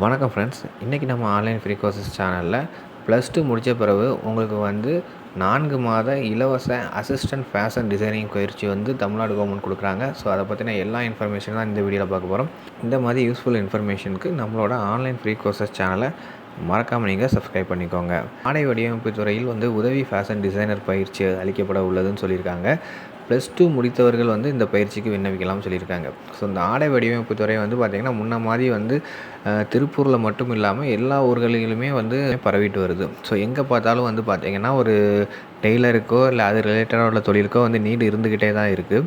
வணக்கம் ஃப்ரெண்ட்ஸ் இன்றைக்கி நம்ம ஆன்லைன் ஃப்ரீ கோர்சஸ் சேனலில் ப்ளஸ் டூ முடித்த பிறகு உங்களுக்கு வந்து நான்கு மாத இலவச அசிஸ்டன்ட் ஃபேஷன் டிசைனிங் பயிற்சி வந்து தமிழ்நாடு கவர்மெண்ட் கொடுக்குறாங்க. ஸோ அதை பற்றின எல்லா இன்ஃபர்மேஷன் தான் இந்த வீடியோவில் பார்க்க போகிறோம் இந்த மாதிரி யூஸ்ஃபுல் இன்ஃபர்மேஷனுக்கு நம்மளோட ஆன்லைன் ஃப்ரீ கோர்சஸ் சேனலை மறக்காமல் நீங்கள் சப்ஸ்கிரைப் பண்ணிக்கோங்க. ஆடை வடிவமைப்பு துறையில் வந்து உதவி ஃபேஷன் டிசைனர் பயிற்சி அளிக்கப்பட உள்ளதுன்னு சொல்லியிருக்காங்க. ப்ளஸ் டூ முடித்தவர்கள் வந்து இந்த பயிற்சிக்கு விண்ணப்பிக்கலாம்னு சொல்லியிருக்காங்க. ஸோ இந்த ஆடை வடிவமைப்பு துறை வந்து பார்த்திங்கன்னா முன்ன மாதிரி வந்து திருப்பூரில் மட்டும் இல்லாமல் எல்லா ஊர்களிலுமே வந்து பரவிட்டு வருது. ஸோ எங்கே பார்த்தாலும் வந்து பார்த்திங்கன்னா ஒரு டெய்லருக்கோ இல்லை அது ரிலேட்டடாக உள்ள தொழிலுக்கோ வந்து நீடு இருந்துக்கிட்டே தான் இருக்குது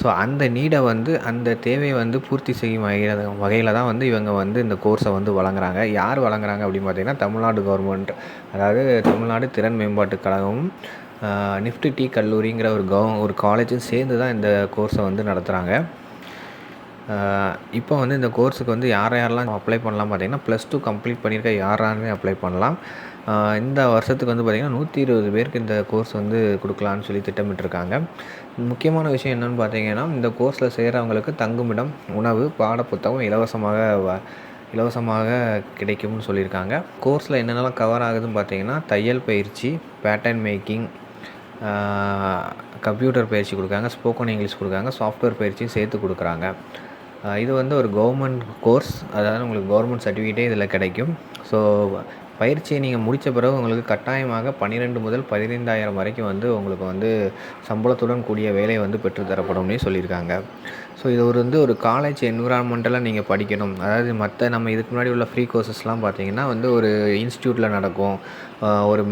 ஸோ அந்த நீடை வந்து அந்த தேவையை வந்து பூர்த்தி செய்யும் வகையில் வகையில் தான் வந்து இவங்க வந்து இந்த கோர்ஸை வந்து வழங்குறாங்க. யார் வழங்குறாங்க அப்படின்னு பார்த்திங்கன்னா தமிழ்நாடு கவர்மெண்ட் அதாவது தமிழ்நாடு திறன் மேம்பாட்டுக் கழகமும் நிஃப்டி டி கல்லூரிங்கிற ஒரு கவ ஒரு காலேஜும் சேர்ந்து தான் இந்த கோர்ஸை வந்து நடத்துகிறாங்க இப்போ வந்து இந்த கோர்ஸுக்கு வந்து யார் யாரெல்லாம் அப்ளை பண்ணலாம் பார்த்தீங்கன்னா ப்ளஸ் டூ கம்ப்ளீட் பண்ணியிருக்க யாராலுமே அப்ளை பண்ணலாம். இந்த வருஷத்துக்கு வந்து பார்த்திங்கன்னா நூற்றி இருபது பேருக்கு இந்த கோர்ஸ் வந்து கொடுக்கலான்னு சொல்லி திட்டமிட்டிருக்காங்க. முக்கியமான விஷயம் என்னென்னு பார்த்தீங்கன்னா இந்த கோர்ஸில் செய்கிறவங்களுக்கு தங்குமிடம் உணவு பாடப்புத்தகம் இலவசமாக இலவசமாக கிடைக்கும்னு சொல்லியிருக்காங்க. கோர்ஸில் என்னென்னலாம் கவர் ஆகுதுன்னு பார்த்தீங்கன்னா தையல் பயிற்சி பேட்டர்ன் மேக்கிங் கம்ப்யூட்டர் பயிற்சி கொடுக்குறாங்க ஸ்போக்கன் இங்கிலீஷ் கொடுக்குறாங்க சாஃப்ட்வேர் பயிற்சியும் சேர்த்து கொடுக்குறாங்க. இது வந்து ஒரு கவர்மெண்ட் கோர்ஸ் அதாவது உங்களுக்கு கவர்மெண்ட் சர்டிஃபிகேட்டே இதில் கிடைக்கும். ஸோ பயிற்சியை நீங்கள் முடித்த பிறகு உங்களுக்கு கட்டாயமாக பன்னிரெண்டு முதல் பதினைந்தாயிரம் வரைக்கும் வந்து உங்களுக்கு வந்து சம்பளத்துடன் கூடிய வேலை வந்து பெற்றுத்தரப்படும்னு சொல்லியிருக்காங்க. ஸோ இது ஒரு வந்து ஒரு காலேஜ் என்விரான்மெண்ட்டெல்லாம் நீங்கள் படிக்கணும். அதாவது மற்ற நம்ம இதுக்கு முன்னாடி உள்ள ஃப்ரீ கோர்சஸ்லாம் பார்த்தீங்கன்னா வந்து ஒரு இன்ஸ்டியூட்டில் நடக்கும். ஒரு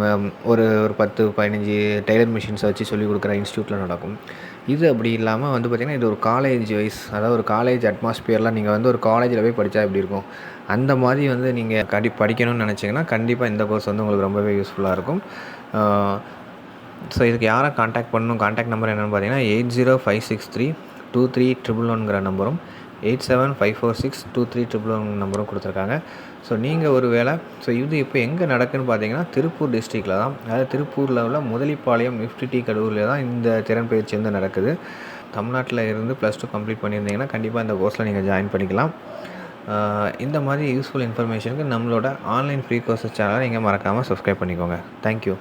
ஒரு ஒரு பத்து பதினஞ்சு டெய்லர் மிஷின்ஸை வச்சு சொல்லிக் கொடுக்குற இன்ஸ்டியூட்டில் நடக்கும். இது அப்படி இல்லாமல் வந்து பார்த்திங்கன்னா இது ஒரு காலேஜ் வைஸ் அதாவது ஒரு காலேஜ் அட்மாஸ்பியரில் நீங்கள் வந்து ஒரு காலேஜில் போய் படித்தா எப்படி இருக்கும்? அந்த மாதிரி வந்து நீங்கள் கடி படிக்கணும்னு நினச்சிங்கன்னா கண்டிப்பாக இந்த கோர்ஸ் வந்து உங்களுக்கு ரொம்பவே யூஸ்ஃபுல்லாக இருக்கும். ஸோ இதுக்கு யாரை காண்டாக்ட் பண்ணணும்? காண்டாக்ட் நம்பர் என்னென்னு பார்த்தீங்கன்னா eight zero five six three two three triple ஒன்கிற நம்பரும் eight seven five four six two three triple one நம்பரும் கொடுத்துருக்காங்க. ஸோ நீங்கள் ஒரு வேளை ஸோ இது இப்போ எங்கே நடக்குன்னு பார்த்தீங்கன்னா திருப்பூர் டிஸ்ட்ரிக்டில் தான். அதாவது திருப்பூரில் உள்ள முதலிப்பாளையம் நிஃப்டி டி கடூரில் தான் இந்த திறன் பயிற்சி வந்து நடக்குது. தமிழ்நாட்டில் இருந்து ப்ளஸ் டூ கம்ப்ளீட் பண்ணியிருந்தீங்கன்னா கண்டிப்பாக இந்த கோர்ஸில் நீங்கள் ஜாயின் பண்ணிக்கலாம். இந்த மாதிரி யூஸ்ஃபுல் இன்ஃபர்மேஷனுக்கு நம்மளோட ஆன்லைன் ஃப்ரீ கோர்ஸஸ் சேனலை நீங்கள் மறக்காமல் சப்ஸ்கிரைப் பண்ணிக்கோங்க. தேங்க்யூ